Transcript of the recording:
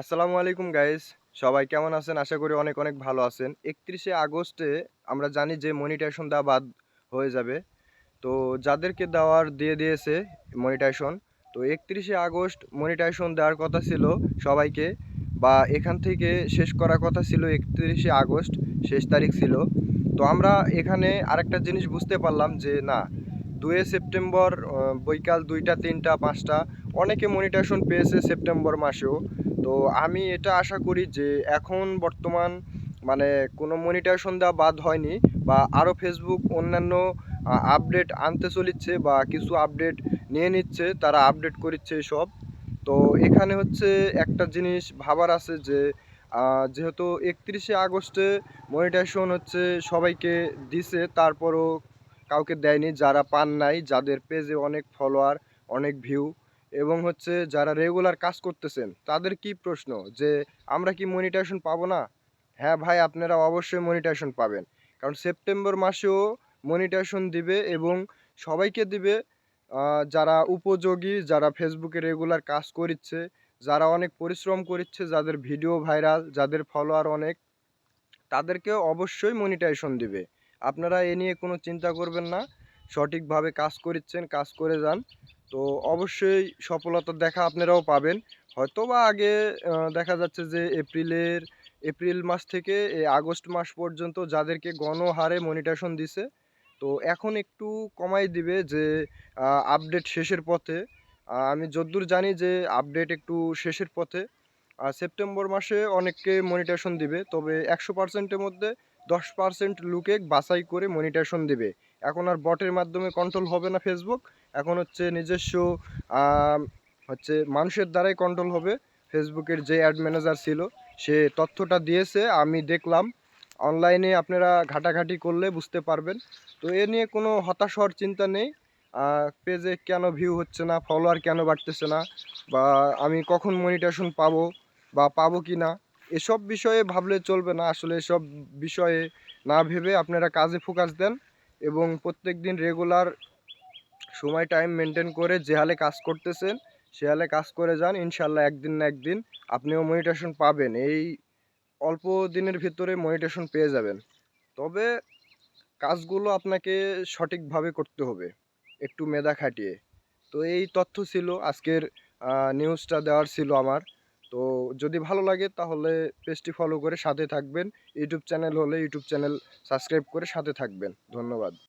আসসালামু আলাইকুম গাইস সবাই কেমন আছেন? আশা করি অনেক অনেক ভালো আছেন। একত্রিশে আগস্টে আমরা জানি যে মনিটাইজেশন দেওয়া বাদ হয়ে যাবে। তো যাদেরকে দেওয়ার দিয়ে দিয়েছে মনিটাইজেশন তো একত্রিশে আগস্ট মনিটাইজেশন দেওয়ার কথা ছিল সবাইকে বা এখান থেকে শেষ করার কথা ছিল একত্রিশে আগস্ট, শেষ তারিখ ছিল। তো আমরা এখানে আরেকটা জিনিস বুঝতে পারলাম যে না, দুয়ে সেপ্টেম্বর বৈকাল দুইটা, তিনটা, পাঁচটা, অনেকে মনিটাইজেশন পেয়েছে সেপ্টেম্বর মাসেও। তো আমি এটা আশা করি যে এখন বর্তমান মানে কোনো মনিটাইজেশন দেওয়া বাদ হয়নি বা আরও ফেসবুক অন্যান্য আপডেট আনতে চলিচ্ছে বা কিছু আপডেট নিয়ে নিচ্ছে, তারা আপডেট করছে সব তো এখানে হচ্ছে একটা জিনিস ভাবার আছে যে যেহেতু একত্রিশে আগস্টে মনিটাইজেশন হচ্ছে সবাইকে দিছে, তারপরও কাউকে দেয়নি, যারা পান নাই, যাদের পেজে অনেক ফলোয়ার অনেক ভিউ এবং হচ্ছে যারা রেগুলার কাজ করতেছেন, তাদের কি প্রশ্ন? যে আমরা কি মনিটাইজেশন পাবো না? হ্যাঁ ভাই, আপনারা অবশ্যই মনিটাইজেশন পাবেন। কারণ সেপ্টেম্বর মাসেও মনিটাইজেশন দিবে এবং সবাইকে দিবে। যারা উপযোগী, যারা ফেসবুকে রেগুলার কাজ করিচ্ছে, যারা অনেক পরিশ্রম করিচ্ছে, যাদের ভিডিও ভাইরাল যাদের ফলোয়ার অনেক, তাদেরকেও অবশ্যই মনিটাইজেশন দিবে। আপনারা এ নিয়ে কোনো চিন্তা করবেন না। সঠিকভাবে কাজ করিচ্ছেন, কাজ করে যান। তো অবশ্যই সফলতা দেখা আপনারাও পাবেন। হয়তো বা আগে দেখা যাচ্ছে যে এপ্রিলের, এপ্রিল মাস থেকে আগস্ট মাস পর্যন্ত যাদেরকে গণহারে মনিটেশন দিছে, তো এখন একটু কমাই দিবে যে আপডেট শেষের পথে। আমি যদ্দূর জানি যে আপডেট একটু শেষের পথে। সেপ্টেম্বর মাসে অনেককে মনিটেশন দিবে, তবে একশো পার্সেন্টের মধ্যে দশ পার্সেন্ট লোকে বাছাই করে মনিটেশন দিবে। এখন আর বটের মাধ্যমে কন্ট্রোল হবে না ফেসবুক এখন হচ্ছে নিজস্ব হচ্ছে মানুষের দ্বারাই কন্ট্রোল হবে। ফেসবুকের যে অ্যাড ম্যানেজার ছিল, সে তথ্যটা দিয়েছে, আমি দেখলাম। অনলাইনে আপনারা ঘাটাঘাটি করলে বুঝতে পারবেন। তো এ নিয়ে কোনো হতাশ হওয়ার চিন্তা নেই। পেজে কেন ভিউ হচ্ছে না ফলোয়ার কেন বাড়তেছে না, বা আমি কখন মনিটেশন পাবো, বা পাবো কি না, এসব বিষয়ে ভাবলে চলবে না। আসলে এসব বিষয়ে না ভেবে আপনারা কাজে ফোকাস দেন। এবং প্রত্যেক দিন রেগুলার সময় টাইম মেনটেন করে যে হালে কাজ করতেছেন, সে হালে কাজ করে যান ইনশাল্লাহ একদিন না একদিন আপনিও মনিটেশন পাবেন। এই অল্প দিনের ভিতরে মনিটেশন পেয়ে যাবেন। তবে কাজগুলো আপনাকে সঠিকভাবে করতে হবে, একটু মেধা খাটিয়ে। তো এই তথ্য ছিল, আজকের নিউজটা দেওয়ার ছিল আমার। তো যদি ভালো লাগে তাহলে পেজটি ফলো করে সাথে থাকবেন। ইউটিউব চ্যানেল হলে ইউটিউব চ্যানেল সাবস্ক্রাইব করে সাথে থাকবেন। ধন্যবাদ।